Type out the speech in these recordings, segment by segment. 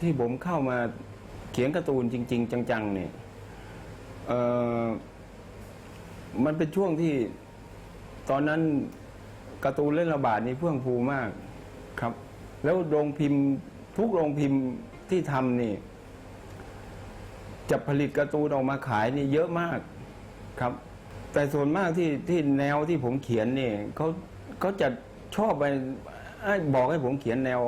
ที่ผมเข้ามาเขียนการ์ตูนจริง ๆ จังๆเนี่ยเออมันเป็นช่วงที่ตอนนั้นการ์ตูนเล่นระบาดนี่เฟื่องฟูมากครับ แล้วโรงพิมพ์ทุกโรงพิมพ์ที่ทำนี่ จะผลิตการ์ตูนออกมาขายนี่เยอะมากครับ แต่ส่วนมากที่ที่แนวที่ผมเขียนเนี่ยเขาเขาจะชอบไปบอกให้ผมเขียนแนว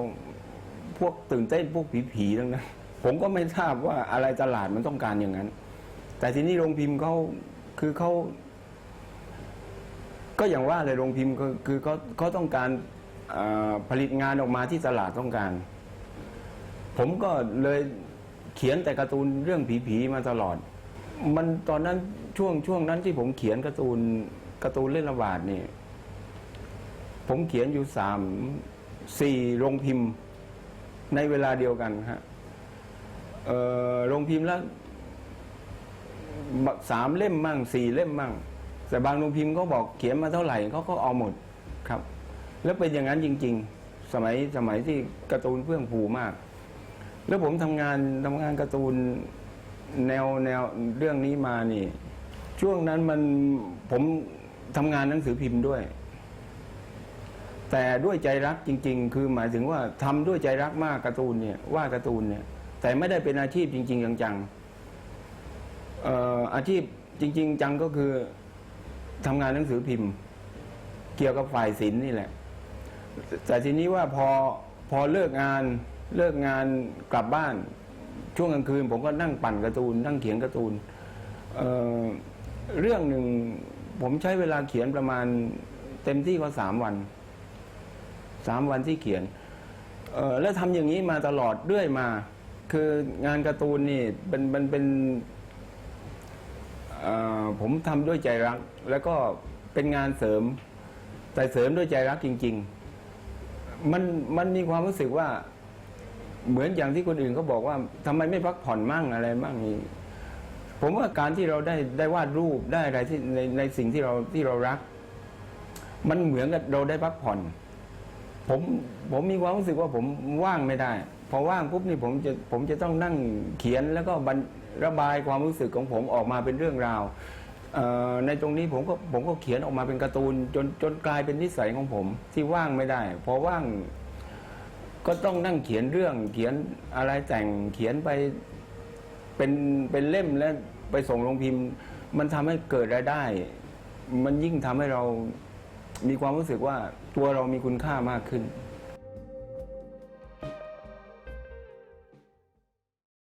วกตื่นเต้นพวกผีๆทั้งนั้นผมก็ไม่ทราบว่าอะไรตลาดมันต้องการอย่างนั้น แต่ทีนี้โรงพิมพ์เขาคือเขาก็อย่างว่าเลยโรงพิมพ์คือเขาเขาต้องการผลิตงานออกมาที่ตลาดต้องการ ผมก็เลยเขียนแต่การ์ตูนเรื่องผีๆมาตลอด มันตอนนั้นช่วงช่วงนั้นที่ผมเขียนการ์ตูนการ์ตูนเล่นระบาดนี่ผมเขียนอยู่สามสี่โรงพิมพ์ ในเวลาเดียวกันฮะโรงพิมพ์ละสามเล่มมั่งสี่เล่มมั่ง แต่บางโรงพิมพ์ก็บอกเขียนมาเท่าไหร่เขาก็เอาหมดครับ แล้วเป็นอย่างนั้นจริง ๆ สมัยสมัยที่การ์ตูนเฟื่องฟูมาก แล้วผมทำงานทำงานการ์ตูนแนวแนวเรื่องนี้มานี่ ช่วงนั้นมันผมทำงานหนังสือพิมพ์ด้วย แต่ด้วยใจรักจริง ๆ คือหมายถึงว่าทำด้วยใจรักมากการ์ตูนเนี่ยว่าการ์ตูนเนี่ย แต่ไม่ได้เป็นอาชีพจริง ๆ จังๆอออาชีพจริง ๆ จังก็คือทำงานหนังสือพิมพ์ เกี่ยวกับฝ่ายศิลป์นี่แหละ แต่ทีนี้ว่าพอพอเลิกงานเลิกงานกลับบ้าน ช่วงกลางคืน ผมก็นั่งปั่นการ์ตูน นั่งเขียนการ์ตูนเเรื่องหนึ่งผมใช้เวลาเขียนประมาณเต็มที่ก็สามวัน สามวันที่เขียนเออแล้วทำอย่างนี้มาตลอดเรื่อยมา คืองานการ์ตูนนี่เป็นมันเป็นเอ่อผมทำด้วยใจรัก แล้วก็เป็นงานเสริม แต่เสริมด้วยใจรักจริง ๆ มันมันมีความรู้สึกว่า เหมือนอย่างที่คนอื่นเขาบอกว่าทำไมไม่พักผ่อนมั่งอะไรมั่งนี่ผมว่าการที่เราได้ได้วาดรูปได้อะไรที่ในในสิ่งที่เราที่เรารัก มันเหมือนกับเราได้พักผ่อน ผมผมมีความรู้สึกว่าผมว่างไม่ได้ พอว่างปุ๊บนี่ผมจะผมจะต้องนั่งเขียนแล้วก็บรรระบายความรู้สึกของผมออกมาเป็นเรื่องราวในตรงนี้ผมก็ผมก็เขียนออกมาเป็นการ์ตูนจนจนกลายเป็นนิสัยของผม ที่ว่างไม่ได้ พอว่างก็ต้องนั่งเขียนเรื่อง เขียนอะไรแต่งเขียนไปเป็นเป็นเล่มแล้วไปส่งโรงพิมพ์ มันทำให้เกิดรายได้ มันยิ่งทำให้เรา มีความรู้สึกว่าตัวเรามีคุณค่ามากขึ้น